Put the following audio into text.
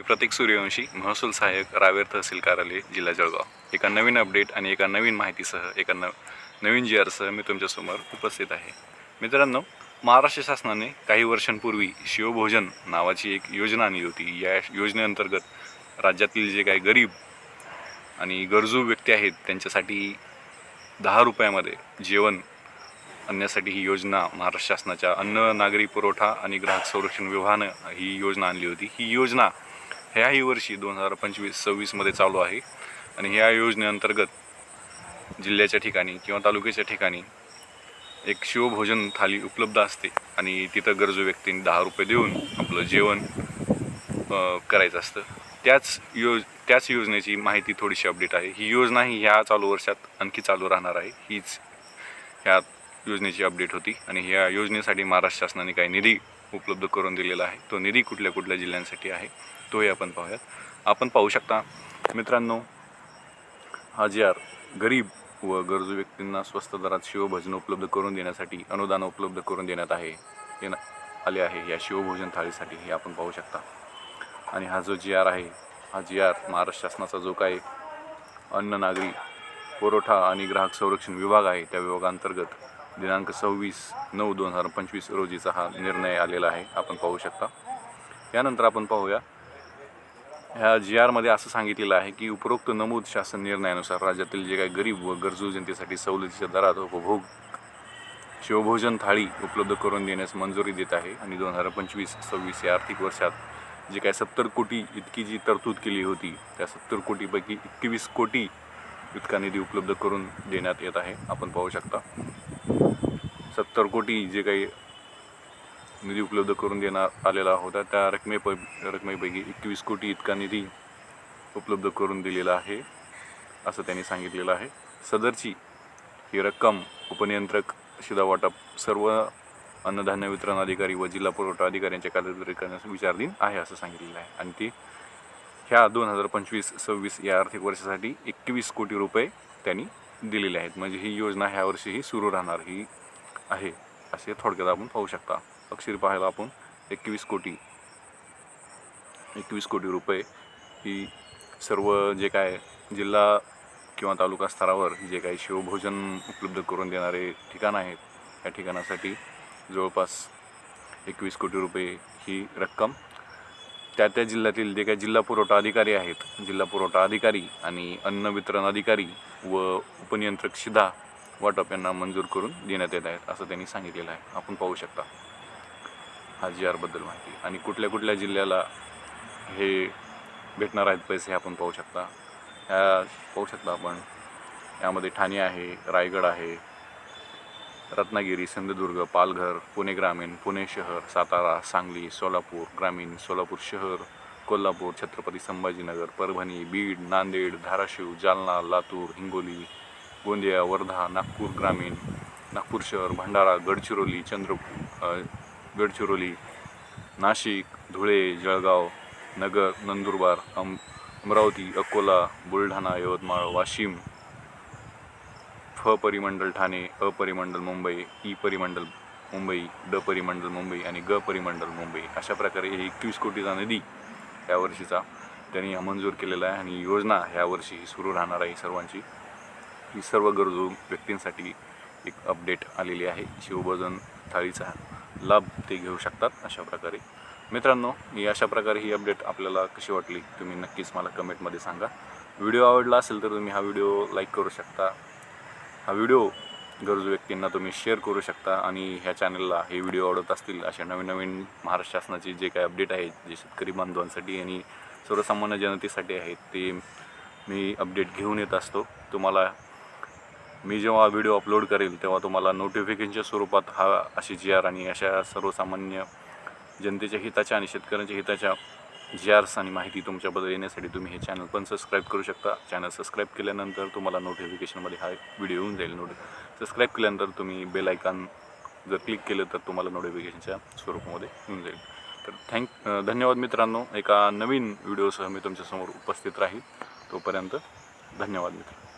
मी प्रतीक सूर्यवंशी महसूल सहाय्यक रावेर तहसील कार्यालय जिल्हा जळगाव. एका नवीन अपडेट आणि एका नवीन माहितीसह एका न नवीन जी आरसह मी तुमच्यासमोर उपस्थित आहे. मित्रांनो महाराष्ट्र शासनाने काही वर्षांपूर्वी शिवभोजन नावाची एक योजना आणली होती. या योजनेअंतर्गत राज्यातील जे काही गरीब आणि गरजू व्यक्ती आहेत त्यांच्यासाठी दहा रुपयामध्ये जेवण आणण्यासाठी ही योजना महाराष्ट्र शासनाच्या अन्न नागरी पुरवठा आणि ग्राहक संरक्षण विभागानं ही योजना आणली होती. ही योजना ह्याही वर्षी दोन हजार पंचवीस सव्वीसमध्ये चालू आहे. आणि ह्या योजनेअंतर्गत जिल्ह्याच्या ठिकाणी किंवा तालुक्याच्या ठिकाणी एक शिवभोजन थाली उपलब्ध असते. आणि तिथं गरजू व्यक्तींनी दहा रुपये देऊन आपलं जेवण करायचं असतं. त्याच योज त्याच योजनेची माहिती थोडीशी अपडेट आहे. ही योजना ही ह्या चालू वर्षात आणखी चालू राहणार आहे. हीच ह्या योजनेची अपडेट होती आणि ह्या योजनेसाठी महाराष्ट्र शासनाने काही निधी उपलब्ध करून दिलेला आहे. तो निधी कुठल्या कुठल्या जिल्ह्यांसाठी आहे तोही आपण पाहूयात. आपण पाहू शकता मित्रांनो हा जी आर गरीब व गरजू व्यक्तींना स्वस्त दरात शिवभोजन उपलब्ध करून देण्यासाठी अनुदान उपलब्ध करून देण्यात आहे येणं आले आहे. या शिवभोजन थाळीसाठी हे आपण पाहू शकता. आणि हा जो जी आर आहे हा जी आर महाराष्ट्र शासनाचा जो काही अन्न नागरी पुरवठा आणि ग्राहक संरक्षण विभाग आहे त्या विभागांतर्गत दिनांक सव्वीस नऊ दोन हजार पंचवीस रोजीचा हा निर्णय आलेला आहे. आपण पाहू शकता. यानंतर आपण पाहूया. ह्या जी आरमध्ये असं सांगितलेलं आहे की उपरोक्त नमूद शासन निर्णयानुसार राज्यातील जे काही गरीब व गरजू जनतेसाठी सवलतीच्या दरात उपभोग शिवभोजन थाळी उपलब्ध करून देण्यास मंजुरी देत आहे. आणि दोन हजार पंचवीस सव्वीस या आर्थिक वर्षात जे काय सत्तर कोटी इतकी जी तरतूद केली होती त्या सत्तर कोटीपैकी एकवीस कोटी इतका निधी उपलब्ध करून देण्यात येत आहे. आपण पाहू शकता. सत्तर कोटी जे काही निधी उपलब्ध करून देणार आलेला होता त्या रकमे प रकमेपैकी एकवीस कोटी इतका निधी उपलब्ध करून दिलेला आहे असं त्यांनी सांगितलेलं आहे. सदरची ही रक्कम उपनियंत्रक शिदा वाटप सर्व अन्नधान्य वितरण अधिकारी व जिल्हा पुरवठा अधिकाऱ्यांच्या कार्यकारी करण्यास विचारधीन आहे असं सांगितलेलं आहे. आणि ती ह्या दोन हजार पंचवीस सव्वीस या आर्थिक वर्षासाठी एकवीस कोटी रुपये त्यांनी दिलेले आहेत. म्हणजे ही योजना ह्या वर्षीही सुरू राहणार. ही आहे असे थोडक्यात आपण पाहू शकता. अक्षर पाहायला आपण एकवीस कोटी एकवीस कोटी रुपये ही सर्व जे काय जिल्हा किंवा तालुका स्तरावर जे काही शिवभोजन उपलब्ध करून देणारे ठिकाण आहेत या ठिकाणासाठी जवळपास एकवीस कोटी रुपये ही रक्कम. त्या त्या जिल्ह्यातील जे काही जिल्हा पुरवठा अधिकारी आहेत जिल्हा पुरवठा अधिकारी आणि अन्न वितरण अधिकारी व उपनियंत्रक शिधा वाटप यांना मंजूर करून देण्यात येत आहेत असं त्यांनी सांगितलेलं आहे. आपण पाहू शकता हा जी आरबद्दल माहिती. आणि कुठल्या कुठल्या जिल्ह्याला हे भेटणार आहेत पैसे हे आपण पाहू शकता. ह्या पाहू शकता आपण. यामध्ये ठाणे आहे रायगड आहे रत्नागिरी सिंधुदुर्ग पालघर पुणे ग्रामीण पुणे शहर सातारा सांगली सोलापूर ग्रामीण सोलापूर शहर कोल्हापूर छत्रपती संभाजीनगर परभणी बीड नांदेड धाराशिव जालना लातूर हिंगोली गोंदिया वर्धा नागपूर ग्रामीण नागपूर शहर भंडारा गडचिरोली चंद्रपूर गडचिरोली नाशिक धुळे जळगाव नगर नंदुरबार अम अमरावती अकोला बुलढाणा यवतमाळ वाशिम फ परिमंडल ठाणे अ परिमंडल मुंबई ई परिमंडल मुंबई ड परिमंडल मुंबई आणि ग परिमंडल मुंबई अशा प्रकारे हे एकवीस कोटीचा निधी यावर्षीचा त्यांनी मंजूर केलेला आहे आणि योजना ह्यावर्षी ही सुरू राहणार आहे सर्वांची. ही सर्व गरजू व्यक्तींसाठी एक अपडेट आलेली आहे. शिवभोजन थाळीचा लाभ ते घेऊ शकतात अशा प्रकारे. मित्रांनो ही अशा प्रकारे ही अपडेट आपल्याला कशी वाटली तुम्ही नक्कीच मला कमेंटमध्ये सांगा. व्हिडिओ आवडला असेल तर तुम्ही हा व्हिडिओ लाईक करू शकता. हा व्हिडिओ गरजू व्यक्तींना तुम्ही शेअर करू शकता आणि ह्या चॅनलला हे व्हिडिओ आवडत असतील अशा नवीन नवीन महाराष्ट्र शासनाची जे काही अपडेट आहेत जे शेतकरी बांधवांसाठी आणि सर्वसामान्य जनतेसाठी आहेत ते मी अपडेट घेऊन येत असतो. तुम्हाला मी जेव्हा व्हिडिओ अपलोड करेल तेव्हा तुम्हाला नोटिफिकेशनच्या स्वरूपात हा अशी जी आर आणि अशा सर्वसामान्य जनतेच्या हिताच्या आणि शेतकऱ्यांच्या हिताच्या जी आर्स आणि माहिती तुमच्याबद्दल येण्यासाठी तुम्ही हे चॅनल पण सबस्क्राईब करू शकता. चॅनल सबस्क्राईब केल्यानंतर तुम्हाला नोटिफिकेशनमध्ये हा व्हिडिओ येऊन जाईल. नोटि सबस्क्राईब केल्यानंतर तुम्ही बेल आयकॉन जर क्लिक केलं तर तुम्हाला नोटिफिकेशनच्या स्वरूपामध्ये येऊन जाईल. तर थँक धन्यवाद मित्रांनो. एका नवीन व्हिडिओसह मी तुमच्यासमोर उपस्थित राहील. तोपर्यंत धन्यवाद मित्रांनो.